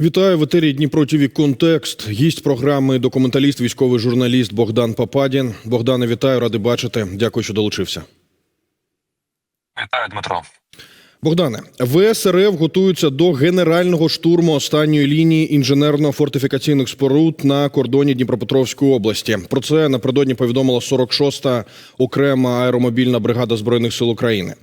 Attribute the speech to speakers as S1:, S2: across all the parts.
S1: Вітаю в етері Дніпро ТВ Контекст. Гість програми документаліст, військовий журналіст Богдан Пападін. Богдане, вітаю, радий бачити. Дякую, що долучився.
S2: Вітаю, Дмитро.
S1: Богдане, ВСРФ готуються до генерального штурму останньої лінії інженерно-фортифікаційних споруд на кордоні Дніпропетровської області. Про це напередодні повідомила 46-та окрема аеромобільна бригада збройних сил України.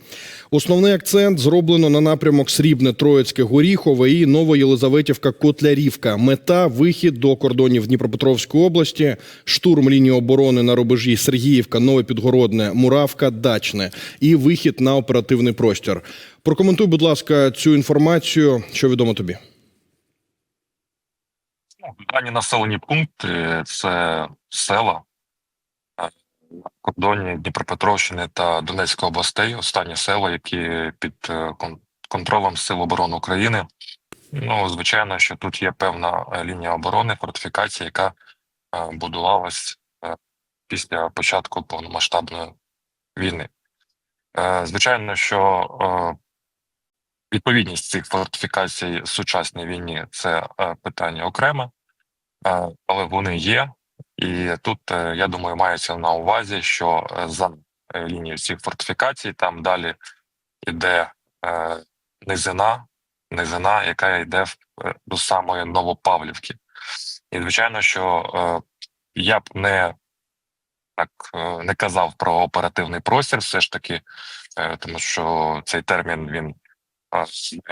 S1: Основний акцент зроблено на напрямок Срібне, Троїцьке, Горіхове і Новоєлизаветівка, Котлярівка. Мета вихід до кордонів Дніпропетровської області, штурм лінії оборони на рубежі Сергіївка, Нове Підгородне, Муравка, Дачне і вихід на оперативний простір. Прокоментуй, будь ласка, цю інформацію, що відомо тобі.
S2: Ну, Дані населені пункти це села е, кордоні Дніпропетровщини та Донецької областей. Останні села, які під е, контролем Сил оборони України. Ну, звичайно, що тут є певна е, лінія оборони, фортифікація, яка е, будувалась після початку повномасштабної війни. Звичайно, що відповідність цих фортифікацій сучасній війні це питання окреме, але вони є. І тут е, я думаю, мається на увазі, що е, за е, лінією цих фортифікацій там далі йде низина, низина, яка йде до самої Новопавлівки. І звичайно, що я б не так не казав про оперативний простір, все ж таки, тому що цей термін він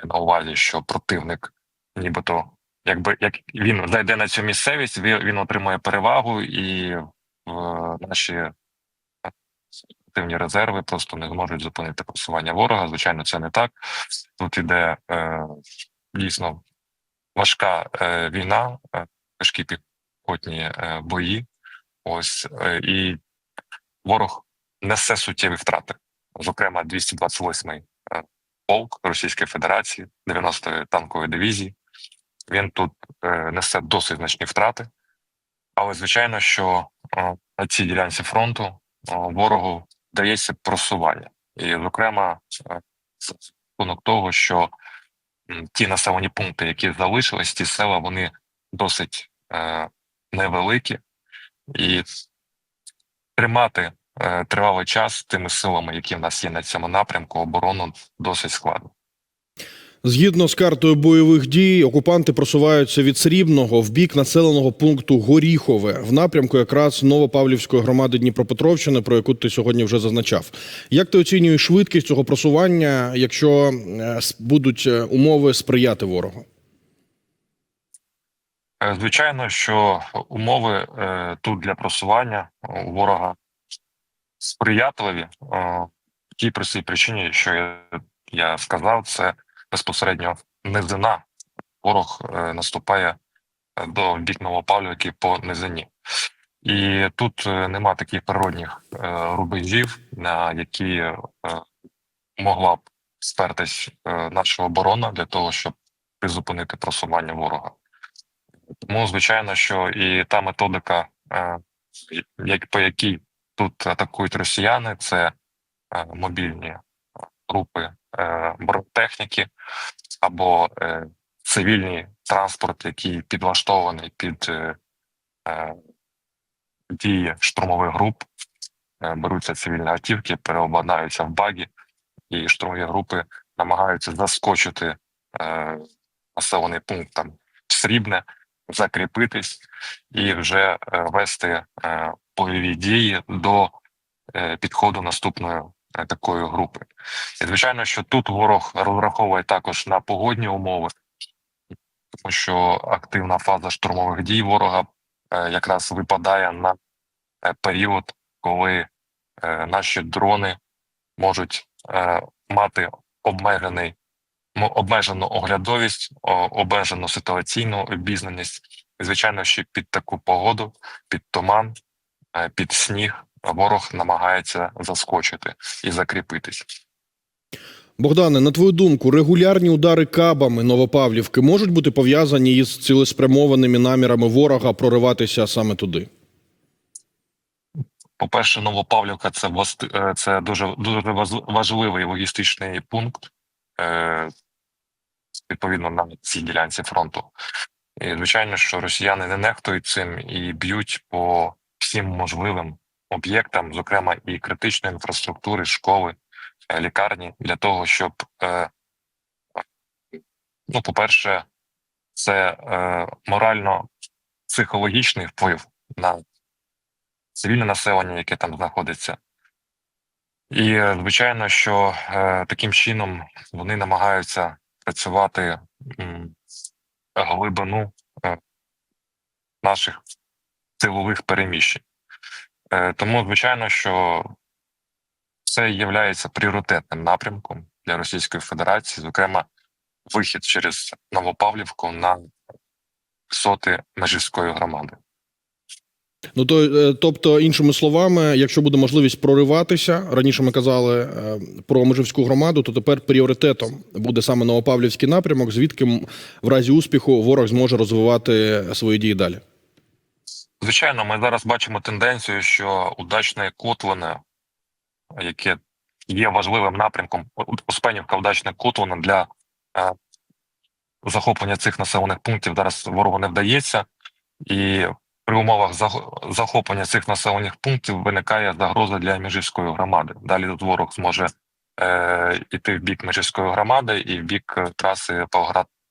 S2: на увазі, що противник, нібито, якби як він зайде на цю місцевість, він, він отримує перевагу, і е, наші оперативні резерви просто не зможуть зупинити просування ворога. Звичайно, це не так. Тут іде е, дійсно важка е, війна, е, важкі піхотні е, бої. Ось е, і ворог несе суттєві втрати. Зокрема, 228-й е, полк Російської Федерації, 90-ї танкової дивізії. Він тут е, несе досить значні втрати. Але звичайно, що е, на цій ділянці фронту е, ворогу дається просування, і, зокрема, рахунок того, що ті населені пункти, які залишились, ті села, вони досить невеликі, і тримати тривалий час тими силами, які в нас є на цьому напрямку, оборону досить складно.
S1: Згідно з картою бойових дій, окупанти просуваються від Срібного в бік населеного пункту Горіхове в напрямку якраз Новопавлівської громади Дніпропетровщини, про яку ти сьогодні вже зазначав. Як ти оцінюєш швидкість цього просування, якщо е, будуть е, умови сприяти ворогу?
S2: Е, Звичайно, що умови тут для просування ворога сприятливі. В тій простій причині, що я сказав, це безпосередньо низина. Ворог е, наступає е, до бік Новопавлівки по низині. І тут е, нема таких природних рубежів, на які могла б спертись наша оборона для того, щоб призупинити просування ворога. Тому, звичайно, що і та методика, по якій тут атакують росіяни, це мобільні групи бронетехніки або е, цивільний транспорт, який підлаштований під е, е, дії штурмових груп. Е, Беруться цивільні автівки, переобладнаються в баги, і штурмові групи намагаються заскочити е, населений пункт там срібне, закріпитись і вже е, вести е, бойові дії до е, підходу наступної е, такої групи. І звичайно, що тут ворог розраховує також на погодні умови, тому що активна фаза штурмових дій ворога е, якраз випадає на е, період, коли е, наші дрони можуть е, мати обмежений обмежену оглядовість, обмежену ситуаційну обізнаність. Звичайно, що під таку погоду, під туман, е, під сніг ворог намагається заскочити і закріпитись.
S1: Богдане, на твою думку, регулярні удари кабами Новопавлівки можуть бути пов'язані із цілеспрямованими намірами ворога прориватися саме туди?
S2: По-перше, Новопавлівка це е, це дуже дуже важливий логістичний пункт. Е, відповідно на цій ділянці фронту. І звичайно, що росіяни не нехтують цим і б'ють по всім можливим об'єктам, зокрема і критичної інфраструктури, школи, е, лікарні, для того, щоб, е, ну, по-перше, це е, морально-психологічний вплив на цивільне населення, яке там знаходиться. І звичайно, що таким чином вони намагаються працювати глибину наших силових переміщень. Е, тому, звичайно, що це є пріоритетним напрямком для Російської Федерації, зокрема, вихід через Новопавлівку на висоти Межівської громади.
S1: Ну то е, тобто, іншими словами, якщо буде можливість прориватися, раніше ми казали е, про Межівську громаду, то тепер пріоритетом буде саме Новопавлівський напрямок, звідки в разі успіху ворог зможе розвивати свої дії далі.
S2: Звичайно, ми зараз бачимо тенденцію, що удачне Котлине, яке є важливим напрямком, Успенівка удачне Котлине для е, захоплення цих населених пунктів зараз ворогу не вдається, і при умовах захоплення цих населених пунктів виникає загроза для Межівської громади. Далі тут ворог зможе е, йти в бік Межівської громади і в бік е, траси Павлоград е,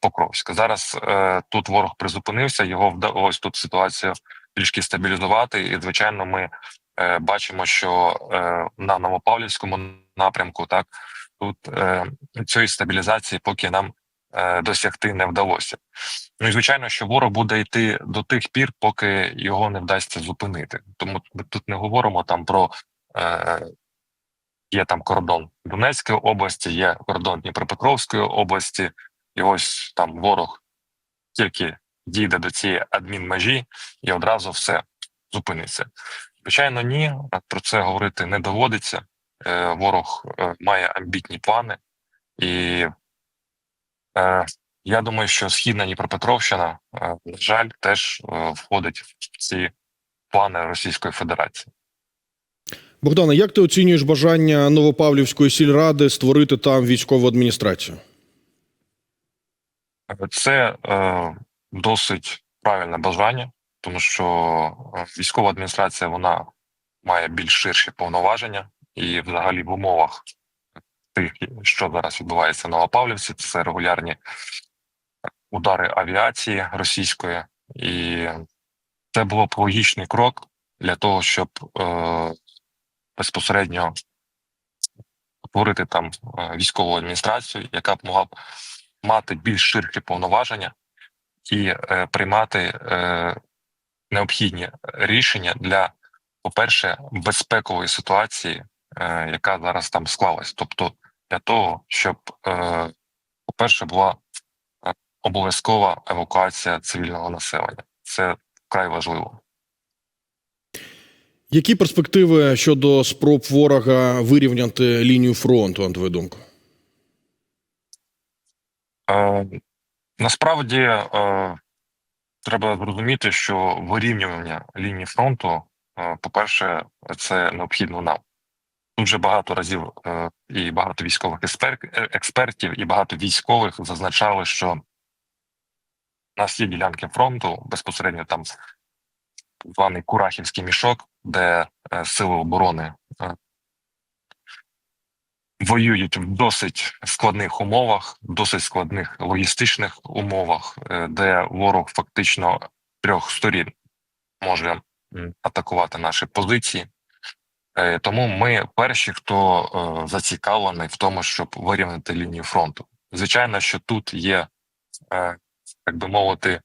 S2: Покровськ. Зараз е, тут ворог призупинився, його вдалося тут ситуацію трішки стабілізувати. І звичайно, ми е, бачимо, що е, на Новопавлівському напрямку так тут е, цієї стабілізації поки нам е, досягти не вдалося. Ну і звичайно, що ворог буде йти до тих пір, поки його не вдасться зупинити. Тому ми тут не говоримо там про е, є там кордон Донецької області, є кордон Дніпропетровської області, і ось там ворог тільки дійде до цієї адмінмежі і одразу все зупиниться. Звичайно, ні, про це говорити не доводиться. Е, ворог е, має амбітні плани, і е, я думаю, що східна Дніпропетровщина, на жаль, теж входить в ці плани Російської Федерації.
S1: Богдане, як ти оцінюєш бажання Новопавлівської сільради створити там військову адміністрацію?
S2: Це е, досить правильне бажання, тому що е, військова адміністрація вона має більш ширші повноваження, і взагалі в умовах тих, що зараз відбувається на Новопавлівці, це регулярні удари авіації російської, і це було б логічний крок для того, щоб е, безпосередньо створити там е, військову адміністрацію, яка б могла б мати більш ширкі повноваження і е, приймати е, необхідні рішення для, по-перше, безпекової ситуації, е, яка зараз там склалась. Тобто для того, щоб, по-перше, була обов'язкова евакуація цивільного населення. Це вкрай важливо.
S1: Які перспективи щодо спроб ворога вирівняти лінію фронту, на твою думку?
S2: Е, насправді е, треба зрозуміти, що вирівнювання лінії фронту, е, по-перше, це необхідно нам. Тут вже багато разів і багато військових експертів, і багато військових зазначали, що у нас є ділянки фронту безпосередньо там званий Курахівський мішок, де сили оборони воюють в досить складних умовах, досить складних логістичних умовах, е, де ворог фактично трьох сторін може атакувати наші позиції. Е, Тому ми перші, хто е, зацікавлений в тому, щоб вирівняти лінію фронту. Звичайно, що тут є, як би мовити,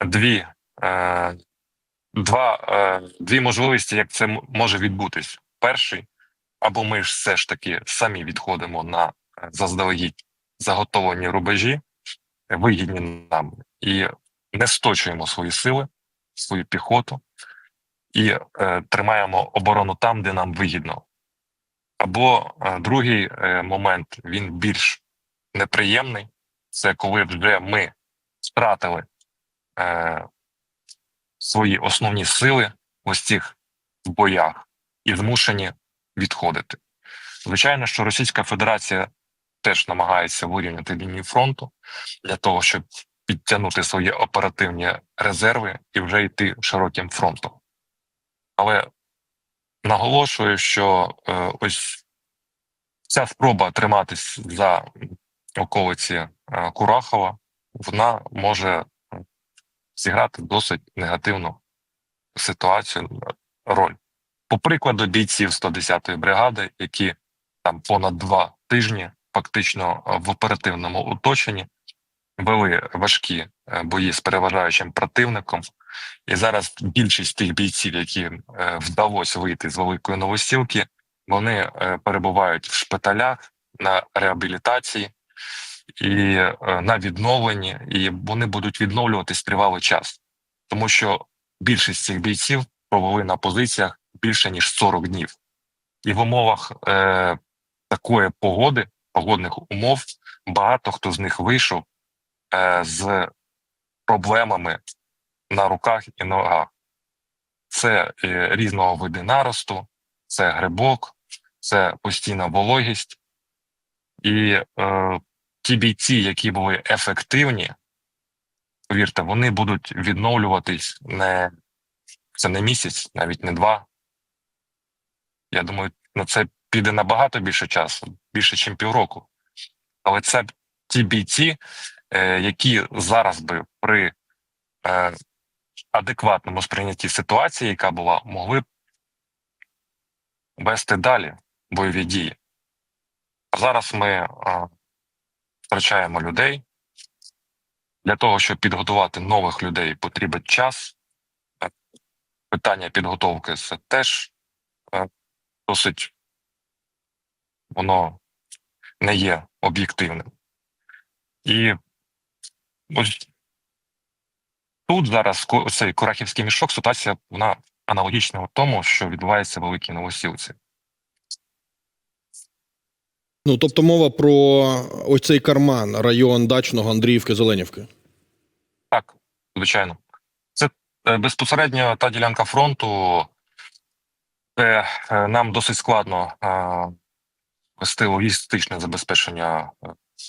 S2: дві, два, дві можливості, як це може відбутись. Перший, або ми ж все ж таки самі відходимо на е, заздалегідь заготовлені рубежі, вигідні нам, і не сточуємо свої сили, свою піхоту, і е, тримаємо оборону там, де нам вигідно. Або е, другий е, момент він більш неприємний. Це коли вже ми втратили е, свої основні сили в ось цих боях і змушені відходити. Звичайно, що Російська Федерація теж намагається вирівняти лінію фронту для того, щоб підтягнути свої оперативні резерви і вже йти широким фронтом. Але наголошую, що е, ось ця спроба триматись за околиці е, Курахова, вона може зіграти досить негативну ситуацію роль. По прикладу бійців 110-ї бригади, які там понад два тижні фактично е, в оперативному оточенні вели важкі е, бої з переважаючим противником, і зараз більшість тих бійців, які е, вдалося вийти з великої новосілки, вони перебувають в шпиталях на реабілітації і на відновленні, і вони будуть відновлюватись тривалий час, тому що більшість цих бійців провели на позиціях більше ніж 40 днів, і в умовах е, такої погоди, погодних умов, багато хто з них вийшов е, з проблемами на руках і ногах. Це е, різного види наросту, це грибок, це постійна вологість. І е, ті бійці, які були ефективні, повірте, вони будуть відновлюватись не це не місяць, навіть не два. Я думаю, на це піде набагато більше часу, більше, ніж півроку. Але це ті бійці, е, які зараз би при е, адекватному сприйнятті ситуації, яка була, могли б вести далі бойові дії. Зараз ми е, втрачаємо людей. Для того, щоб підготувати нових людей, потрібен час. Питання підготовки це теж досить воно не є об'єктивним. І ось тут зараз цей Курахівський мішок, ситуація вона аналогічна в тому, що відбувається в Великій Новосілці.
S1: Ну тобто мова про ось цей карман, район Дачного, Андріївки, Зеленівки.
S2: Так, звичайно. Це е, безпосередньо та ділянка фронту, де е, нам досить складно вести логістичне забезпечення е,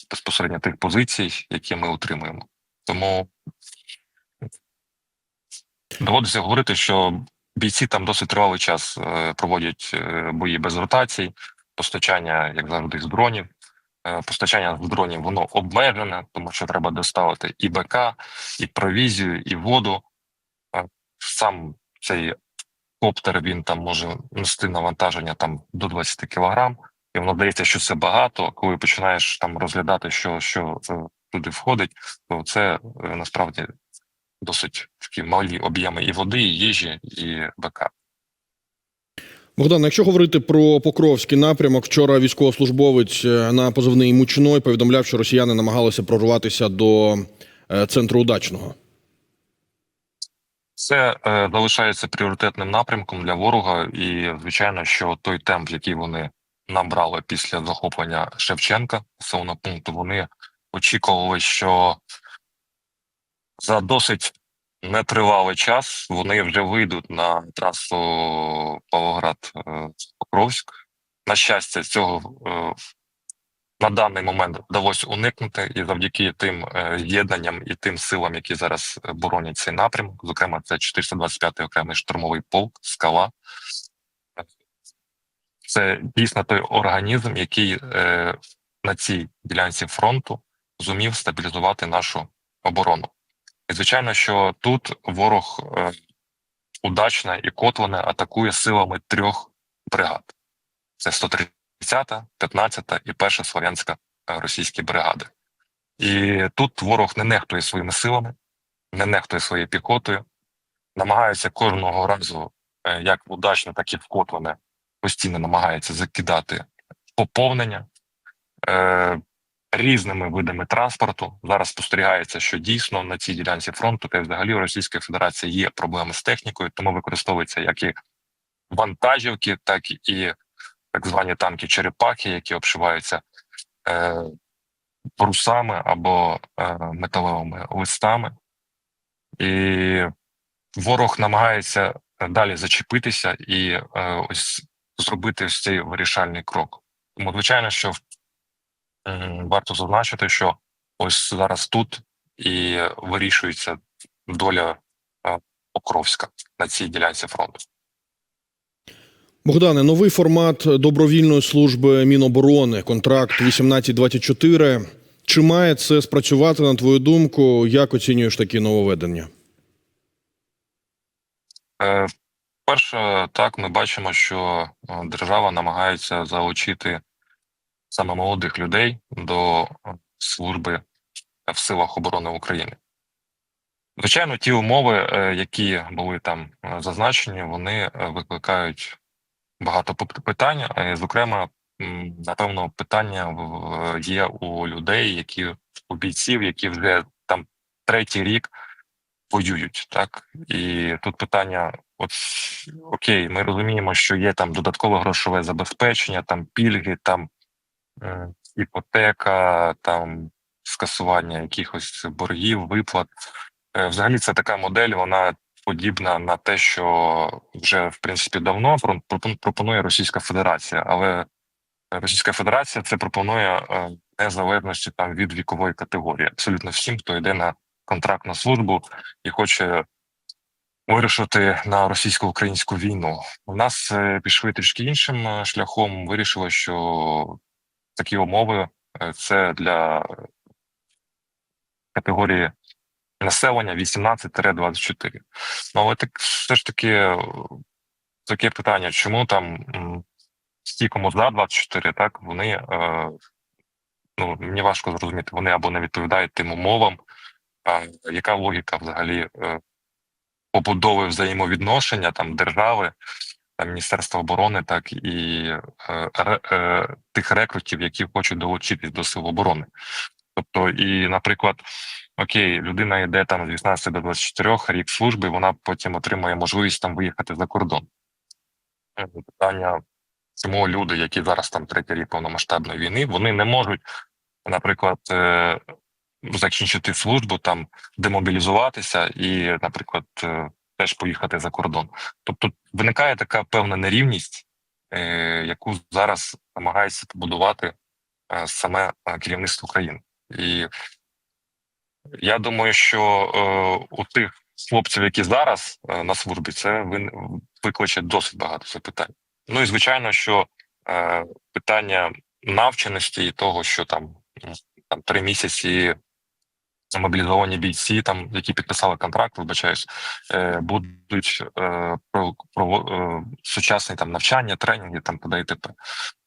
S2: безпосередньо тих позицій, які ми утримуємо. Тому доводиться говорити, що бійці там досить тривалий час е, проводять бої без ротацій, постачання, як завжди, з дронів. Постачання з дронів воно обмежене, тому що треба доставити і БК, і провізію, і воду. Сам цей коптер він там може нести навантаження там до 20 кілограм, і воно здається, що це багато. Коли починаєш там розглядати, що, що е, туди входить, то це е, насправді досить такі малі об'єми і води, і їжі, і БК.
S1: Богдан, якщо говорити про Покровський напрямок, вчора військовослужбовець е, на позивний Мучной повідомляв, що росіяни намагалися прорватися до центру удачного.
S2: Це е, залишається пріоритетним напрямком для ворога, і звичайно, що той темп, який вони набрали після захоплення Шевченка населеного пункту, вони очікували, що за досить нетривалий час вони вже вийдуть на трасу Павлоград е, Покровськ. На щастя, цього е, на даний момент вдалося уникнути, і завдяки тим е, з'єднанням і тим силам, які зараз е, боронять цей напрямок, зокрема, це 425-й окремий штурмовий полк, скала. Це дійсно той організм, який е, на цій ділянці фронту зумів стабілізувати нашу оборону. І звичайно, що тут ворог е, удачно і Котлане атакує силами трьох бригад: це 130-та, 15-та і перша слов'янська е, російські бригади. І тут ворог не нехтує своїми силами, не нехтує своєю піхотою, намагається кожного разу, е, як удачно, так і в Котлане, постійно намагається закидати поповнення. Е, різними видами транспорту. Зараз спостерігається, що дійсно на цій ділянці фронту та й взагалі у Російської Федерації є проблеми з технікою, тому використовуються як і вантажівки, так і так звані танки черепахи, які обшиваються е, брусами або е, металевими листами. І ворог намагається далі зачепитися і е, ось зробити ось цей вирішальний крок. Тому, звичайно, що м, варто зазначити, що ось зараз тут і вирішується доля е, Покровська на цій ділянці фронту.
S1: Богдане, новий формат добровільної служби Міноборони, контракт 1824. Чи має це спрацювати на твою думку? Як оцінюєш такі нововведення?
S2: Е, Перше, так, ми бачимо, що е, держава намагається залучити саме молодих людей до е, служби в силах оборони України. Звичайно, ті умови, е, які були там зазначені, вони викликають багато питань. Е, Зокрема, напевно, питання є у людей, які у бійців, які вже там третій рік воюють, так і тут питання: от окей, ми розуміємо, що є там додаткове грошове забезпечення, там пільги, там е, іпотека, там скасування якихось боргів, виплат. Е, Взагалі, це така модель, вона подібна на те, що вже в принципі давно про- пропон- пропонує Російська Федерація, але Російська Федерація це пропонує е, незалежності там від вікової категорії. Абсолютно всім, хто йде на контрактну службу і хоче вирушити на російсько-українську війну. У нас е, пішли трішки іншим е, шляхом. Вирішили, що такі умови це для категорії населення 18-24. Ну але так все ж таки таке питання, чому там ті, кому за 24, так вони е, ну мені важко зрозуміти, вони або не відповідають тим умовам. А яка логіка взагалі е, побудови взаємовідношення там держави, Міністерства оборони, так і е, е, тих рекрутів, які хочуть долучитись до сил оборони? Тобто, і, наприклад, окей, людина йде там з 18 до 24 рік служби, вона потім отримує можливість там виїхати за кордон. Е, Питання, чому люди, які зараз там третій рік повномасштабної війни, вони не можуть, наприклад, е, закінчити службу, там демобілізуватися і, наприклад, е, теж поїхати за кордон. Тобто виникає така певна нерівність, яку зараз намагається побудувати саме керівництво країни. І я думаю, що е, у тих хлопців, які зараз е, на службі, це викличе досить багато запитань. Ну і звичайно, що е, питання навченості і того, що там, там три місяці мобілізовані бійці, там які підписали контракт, вибачаюсь, е, будуть е, про, про е, сучасні там навчання, тренінги там т.д. і т.п.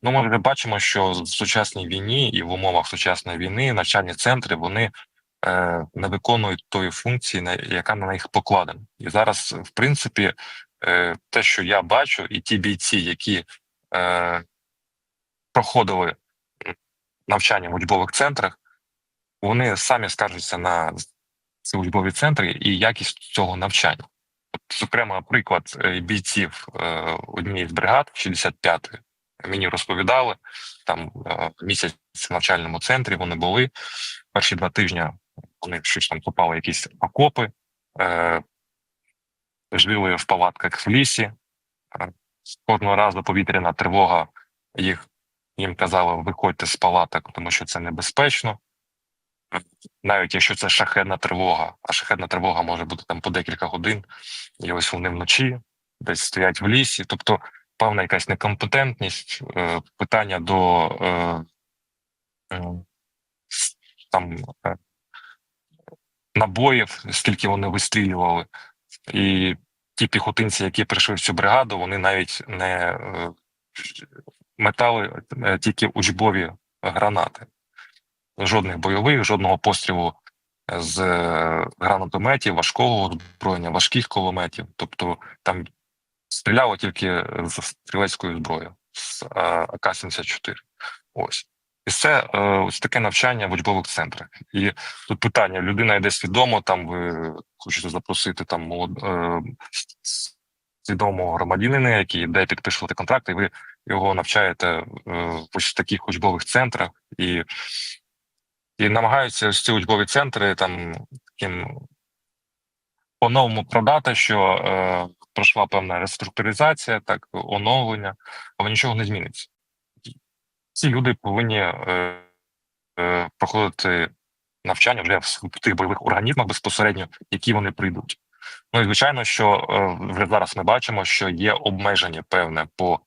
S2: Ну, ми вже бачимо, що в сучасній війні і в умовах сучасної війни навчальні центри вони не виконують тої функції, яка на них покладена. І зараз, в принципі, е, те, що я бачу, і ті бійці, які е, проходили навчання в учбових центрах, вони самі скаржаться на ці учбові центри і якість цього навчання. Зокрема, приклад е, бійців е, однієї з бригад 65-ї мені розповідали там е, місяць в навчальному центрі. Вони були перші два тижні. Вони щось там копали якісь окопи, е, жили в палатках в лісі. Е, Кожного разу повітряна тривога їх їм казали, виходьте з палаток, тому що це небезпечно. Навіть якщо це шахедна тривога, а шахедна тривога може бути там по декілька годин, і ось вони вночі десь стоять в лісі. Тобто певна якась некомпетентність, е, питання до е, там набоїв, скільки вони вистрілювали, і ті піхотинці, які прийшли в цю бригаду, вони навіть не е, метали е, тільки учбові гранати. Жодних бойових, жодного пострілу з е, гранатометів, важкого озброєння, важких кулеметів. Тобто там стріляло тільки з стрілецькою зброєю з е, АК-74. Ось. І це е, ось таке навчання в учбових центрах. І тут питання: людина йде свідомо, там ви хочете запросити там молод, е, свідомого громадянина, який йде підписувати контракт, і ви його навчаєте е, в таких учбових центрах і, і намагаються ось ці учбові центри там таким по-новому продати, що е, пройшла певна реструктуризація, так оновлення, але нічого не зміниться. Ці люди повинні е, е, проходити навчання вже в тих бойових організмах безпосередньо, які вони прийдуть. Ну і звичайно, що е, вже зараз ми бачимо, що є обмеження певне по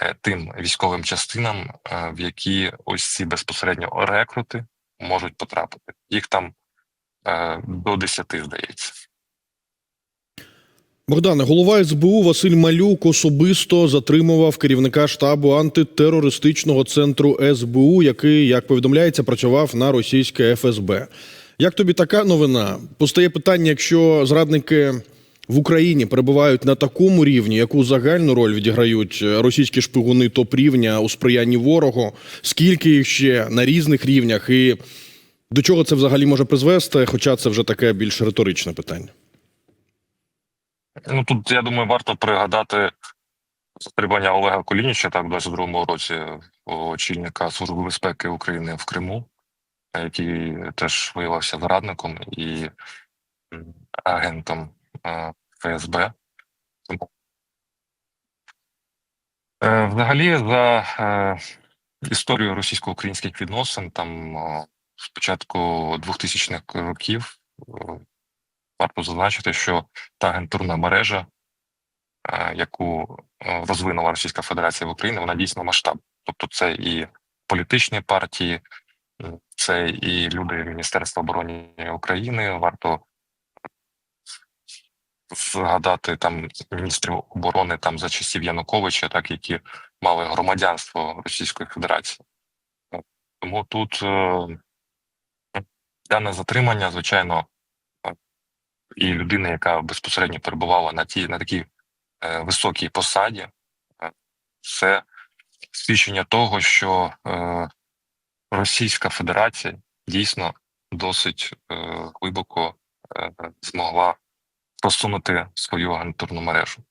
S2: е, тим військовим частинам, е, в які ось ці безпосередньо рекрути можуть потрапити. Їх там е, до 10, здається.
S1: Богдане, голова СБУ Василь Малюк особисто затримував керівника штабу антитерористичного центру СБУ, який, як повідомляється, працював на російське ФСБ. Як тобі така новина? Постає питання, якщо зрадники в Україні перебувають на такому рівні, яку загальну роль відіграють російські шпигуни топ рівня у сприянні ворогу, скільки їх ще на різних рівнях, і до чого це взагалі може призвести? Хоча це вже таке більш риторичне питання.
S2: Ну тут я думаю, варто пригадати затримання Олега Колініча так в 22-му році очільника Служби безпеки України в Криму, який теж виявився зрадником і агентом е, ФСБ. Е, Взагалі, за е, історію російсько-українських відносин, там е, з початку 2000-х років варто зазначити, що та агентурна мережа, е, яку е, розвинула Російська Федерація в Україні, вона дійсно масштабна. Тобто, це і політичні партії, це і люди Міністерства оборони України. Варто згадати там міністрів оборони там за часів Януковича, так які мали громадянство Російської Федерації. Тому тут е, дане затримання, звичайно, і людина, яка безпосередньо перебувала на тій на такій е, високій посаді, е, це свідчення того, що е, Російська Федерація дійсно досить е, глибоко е, змогла просунути свою агентурну мережу.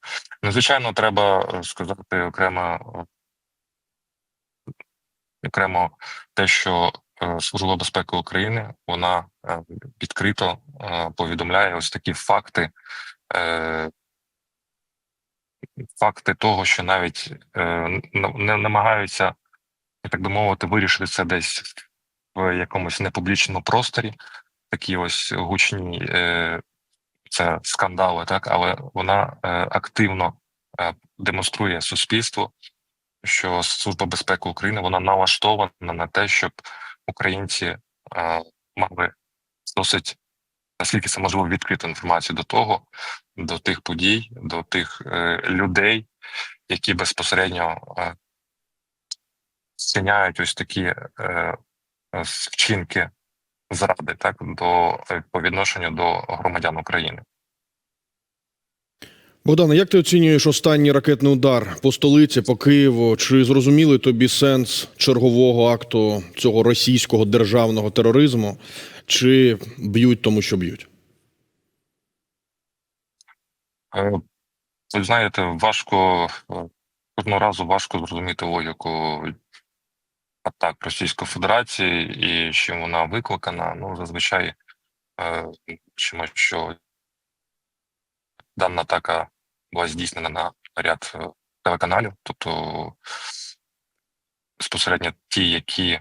S2: Ну, звичайно, треба е, сказати окремо е, окремо те, що Служба безпеки України вона е, відкрито е, повідомляє ось такі факти, е, факти того, що навіть е, не намагаються, так би мовити, вирішити це десь в якомусь непублічному просторі, такі ось гучні е, це скандали, так, але вона е, активно е, демонструє суспільству, що Служба безпеки України вона налаштована на те, щоб українці мали досить наскільки це можливо відкриту інформацію до того, до тих подій, до тих е, людей, які безпосередньо е, ось такі е, вчинки зради, так до по відношенню до громадян України.
S1: Богдане, як ти оцінюєш останній ракетний удар по столиці, по Києву? Чи зрозуміли тобі сенс чергового акту цього російського державного тероризму? Чи б'ють тому, що б'ють?
S2: Е, Ви знаєте, важко е, кожного разу важко зрозуміти логіку атак Російської Федерації і чим вона викликана. Ну, зазвичай е, бачимо, що дана атака була здійснена на ряд е, телеканалів, тобто безпосередньо ті, які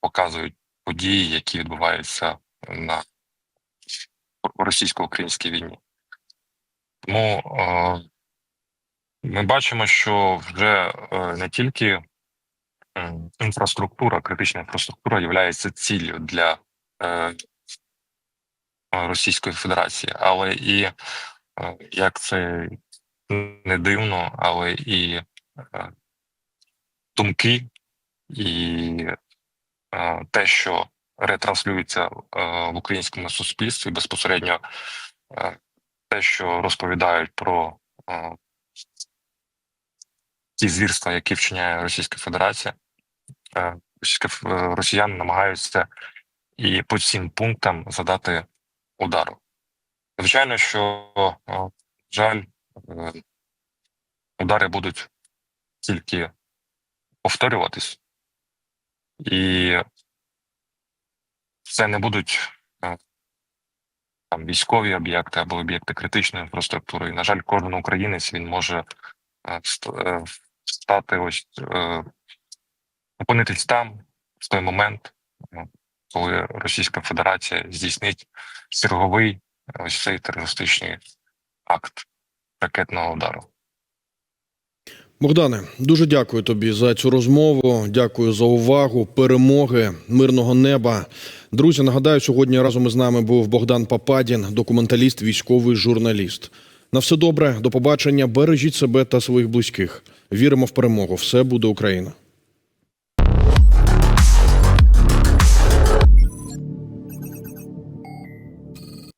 S2: показують події, які відбуваються на російсько-українській війні. Тому е, ми бачимо, що вже е, не тільки інфраструктура, критична інфраструктура є ціллю для е, Російської Федерації, але і як це не дивно, але і е, думки, і е, те, що ретранслюється е, в українському суспільстві безпосередньо те, що розповідають про ті звірства, які вчиняє Російська Федерація, росіяни намагаються і по цим пунктам задати удару. Звичайно, що жаль, е, удари будуть тільки повторюватись, і це не будуть е, там військові об'єкти або об'єкти критичної інфраструктури. І, на жаль, кожен українець він може е, стати ось опинитись там в той момент, коли Російська Федерація здійснить черговий ось цей терористичний акт ракетного удару.
S1: Богдане, дуже дякую тобі за цю розмову. Дякую за увагу, перемоги, мирного неба. Друзі, нагадаю, сьогодні разом із нами був Богдан Пападін, документаліст, військовий журналіст. На все добре, до побачення. Бережіть себе та своїх близьких. Віримо в перемогу. Все буде Україна.